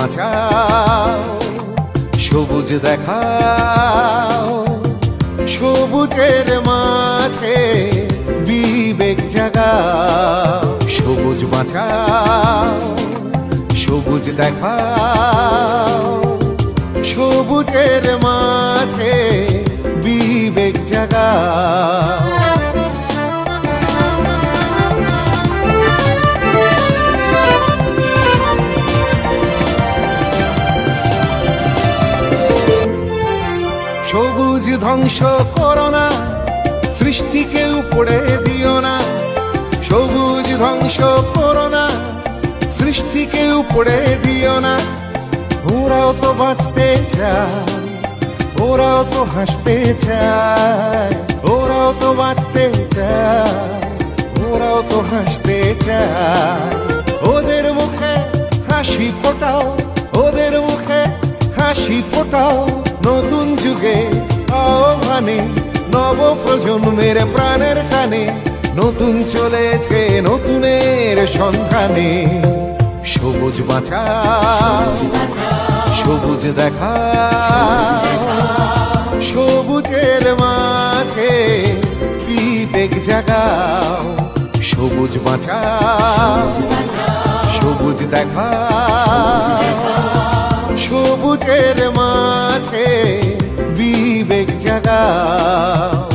বাঁচাও, সবুজ দেখাও, সবুজের মাঝে বিবেক জাগাও, সবুজ বাঁচাও, সবুজ দেখাও, সবুজের মাঝে বিবেক জাগাও। সবুজ ধ্বংস করো না সৃষ্টিকে উপড়ে দিও না। সবুজ ধ্বংস করো না সৃষ্টিকে উপড়ে দিও না। ওরাও তো বাঁচতে চায়, ওরাও তো হাসতে চায়, ওরাও তো বাঁচতে চায়, ওরাও তো হাসতে চায়। ওদের মুখে নব প্রজন্মের প্রাণের টানে নতুন চলেছে নতুনের সন্ধানে। সবুজ বাঁচা সবুজ দেখা, সবুজের মাঝে বিবেক জাগাও? সবুজ বাঁচা সবুজ দেখা, সবুজের মাঝে বিবেক জাগাও?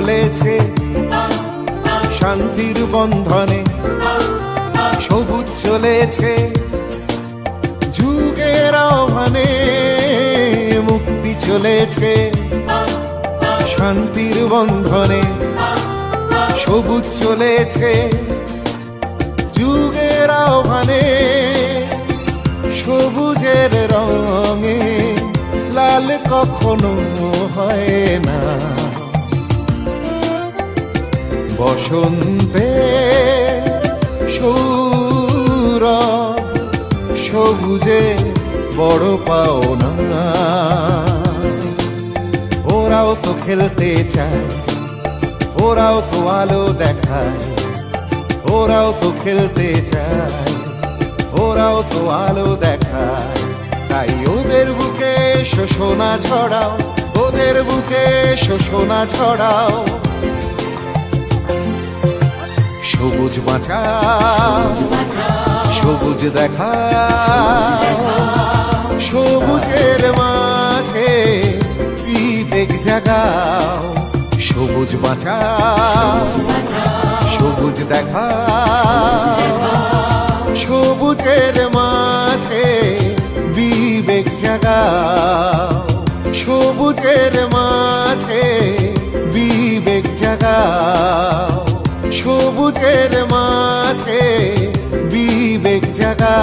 চলেছে। শান্তির বন্ধনে সবুজ চলেছে। যুগের আহ্বানে মুক্তি চলেছে। শান্তির বন্ধনে সবুজ চলেছে। যুগের আহ্বানে সবুজের রঙে লাল কখনো হয়। বসন্তে সৌর সবুজে বড় পাওনা। ওরাও তো খেলতে চায়, ওরাও তো আলো দেখায়, ওরাও তো খেলতে চায়, ওরাও তো আলো দেখায়। তাই ওদের বুকে শোষণা ছড়াও, ওদের বুকে শোষণা ছড়াও। বাঁচা সবুজ দেখা, সবুজের মাঝে বিবেক জাগাও? সবুজ বাঁচা সবুজ দেখা, সবুজের মাঝে বিবেক জাগাও? সবুজের মাঝে বুঝের মাঝে বিবেক জাগা